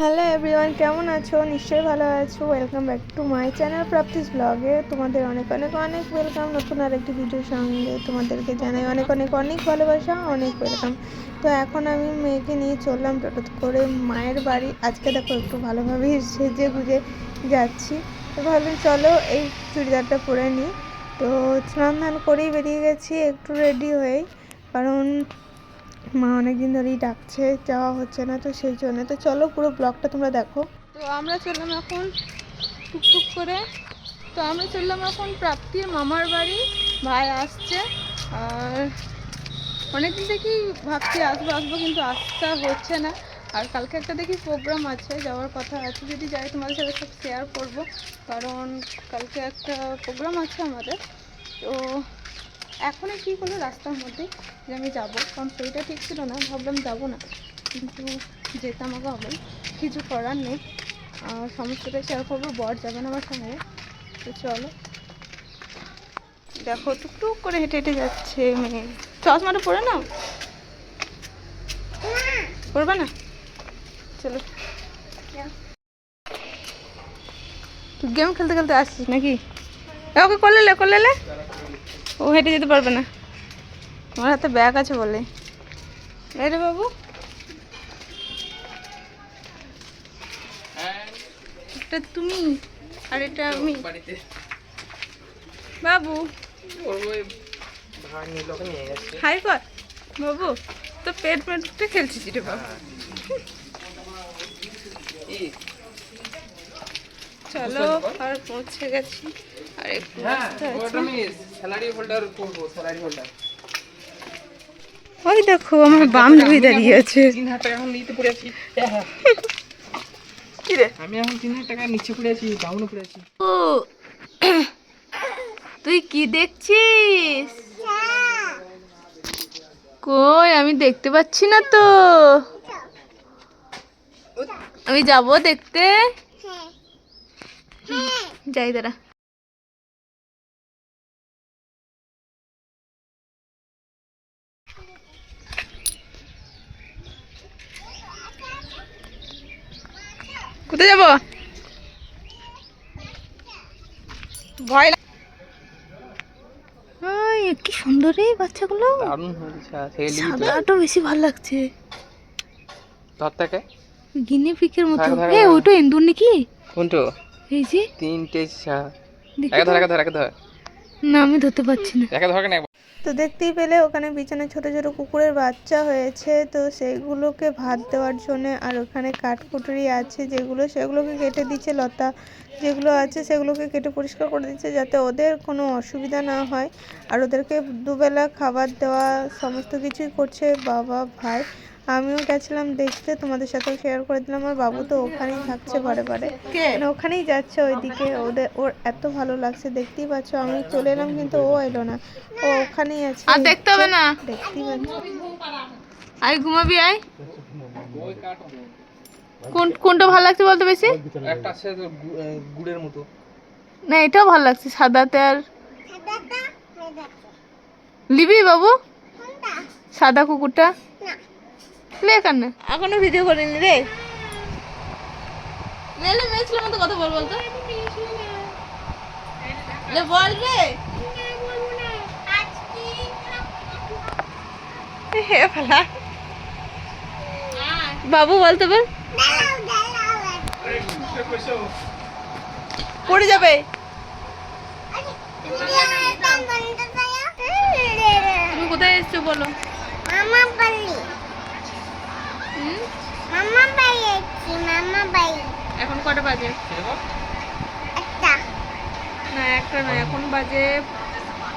Hello everyone কেমন আছো? নিশ্চয়ই ভালো আছো। Welcome back to my channel Praptis ব্লগে তোমাদের অনেক অনেক অনেক ওয়েলকাম নতুন আর একটি ভিডিওর সঙ্গে তোমাদেরকে জানাই অনেক অনেক অনেক ভালোবাসা, অনেক ওয়েলকাম তো এখন আমি মেয়েকে নিয়ে চললাম টোটো করে মায়ের বাড়ি। আজকে দেখো একটু ভালোভাবেই সেজে গুজে যাচ্ছি। তো ভাবলাম চলো এই চুড়িদারটা পরে নিই তো স্নান ধান করেই বেরিয়ে গেছি, একটু রেডি হয়েই। কারণ মা অনেকদিন ধরেই ডাকছে, যাওয়া হচ্ছে না তো সেই জন্য। তো চলো পুরো ব্লগটা তোমরা দেখো। তো আমরা চললাম এখন টুকটুক করে। তো আমরা চললাম এখন প্রাপ্তির মামার বাড়ি। ভাই আসছে। আর অনেকদিন থেকেই ভাবছি আসব আসব কিন্তু আসতে হচ্ছে না। আর কালকে একটা দেখি প্রোগ্রাম আছে, যাওয়ার কথা আছে। যদি যাই তোমাদের সাথে সব শেয়ার করব। কারণ কালকে একটা প্রোগ্রাম আছে আমাদের। তো এখনই কী করল রাস্তার মধ্যে যে আমি যাব। কারণ শরীরটা ঠিক ছিল না, ভাবলাম যাব না। কিন্তু যেতে আমাকে হবে কিছু করার নেই। সমস্তটা শেয়ার করব। বর যাবে না আমার সঙ্গে। তো চলো। দেখো, টুকটুক করে হেঁটে হেঁটে যাচ্ছে মেয়ে। চশমাটা পরে নাও। পড়বে না? চলো। গেম খেলতে খেলতে আসছিস নাকি? ওকে করলে করলে ও হেঁটে যেতে পারবে না। আমার হাতে ব্যাগ আছে বলে। রে বাবু। এটা তুমি আর এটা আমি। বাবু। হাই কর। বাবু তো পেট পেটটা খেলছিস রে বাবু। চলো আর পৌঁছে গেছি। আর একটু হ্যাঁ রাস্তা ওটা আছে আমি স্যালারি হোল্ডার করব স্যালারি হোল্ডার ওই দেখো আমার বান্ধবী দাঁড়িয়ে আছে। তিন হাজার টাকা এখন নিতে পড়ে আছি। কি রে? আমি এখন তিন হাজার টাকা নিচে পড়ে আছি ডাউনে পড়ে আছি। ও তুই কি দেখছিস? কই আমি দেখতে পাচ্ছি না তো। আমি যাব দেখতে। যাই দাঁড়া। কোথায় যাব? ভয় কি সুন্দর রে বাচ্চাগুলো। সাদাটা বেশি ভালো লাগছে। গিনি পিকের মতো। এ ওটা এন্দুর নাকি? কোনটো? এই যে। তিনটে চা। দেখি একে ধর তো। ধর একে ধর। না আমি ধরতে পারছি না। একে ধর কেন? তো দেখতেই পেলে ওখানে বিছানে ছোট ছোট কুকুরের বাচ্চা হয়েছে। তো সেইগুলোকে ভাত দেওয়ার জন্য আর ওখানে কাঠকুটুরি আছে যেগুলো, সেগুলোকে কেটে দিচ্ছে লতা। যেগুলো আছে সেগুলোকে কেটে পরিষ্কার করে দিচ্ছে যাতে ওদের কোনো অসুবিধা না হয়। আর ওদেরকে দুবেলা খাবার দেওয়া সমস্ত কিছুই করছে বাবা, ভাই। আমিও গেছিলাম দেখতে তোমাদের সাথেও শেয়ার করে দিলাম। আমার বাবু তো ওখানেই থাকছে বারে বারে মানে ওখানেই যাচ্ছে ওইদিকে। ওদের ওর এত ভালো লাগছে দেখতেই পাচ্ছ আমি চলে এলাম কিন্তু ও এলো না। ও ওখানেই আছে। আর দেখতে হবে না? দেখতেই পাচ্ছ। আয় ঘুমাবি আয়। কোন কোনটা ভালো লাগছে বলতে বেশি? একটা আছে গুড়ের মতো। না এটাও ভালো লাগছে সাদাতে আর লিবি বাবু? সাদা কুকুরটা? লে কান্না এখনও ভিডিও করিনি রে। কথা বল বলতো লে বল রে। হে ফালা বাবু বলতে বল। পড়ে যাবে। তুমি কোথায় এসছো বলো মামা হুম? মামা বাড়ি মামা বাড়ি। এখন কটা বাজে? একটা। না একটা না এখন বাজে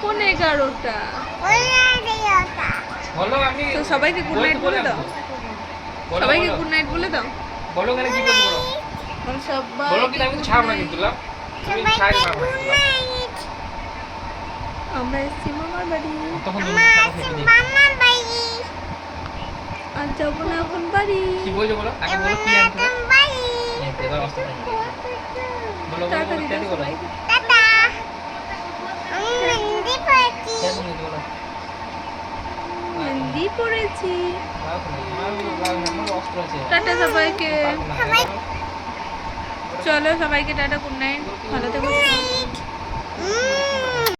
পৌনে এগারোটা তো সবাইকে গুড নাইট বলে দাও। সবাইকে গুড নাইট বলে দাও। বলো কেন কি বলব? সবাই বলো আমি না কিন্তু আমরা এসেছি মামার তখন বাড়ি আর যাব না এখন বাড়ি। কি বলছো বলো? আগে বলো কি আনতে এবার বলো বলো টাটা। আমি মেহেন্দি পড়েছি মেহেন্দি টাটা সবাইকে। চলো সবাইকে টাটা গুড নাইট ভালো থেকো।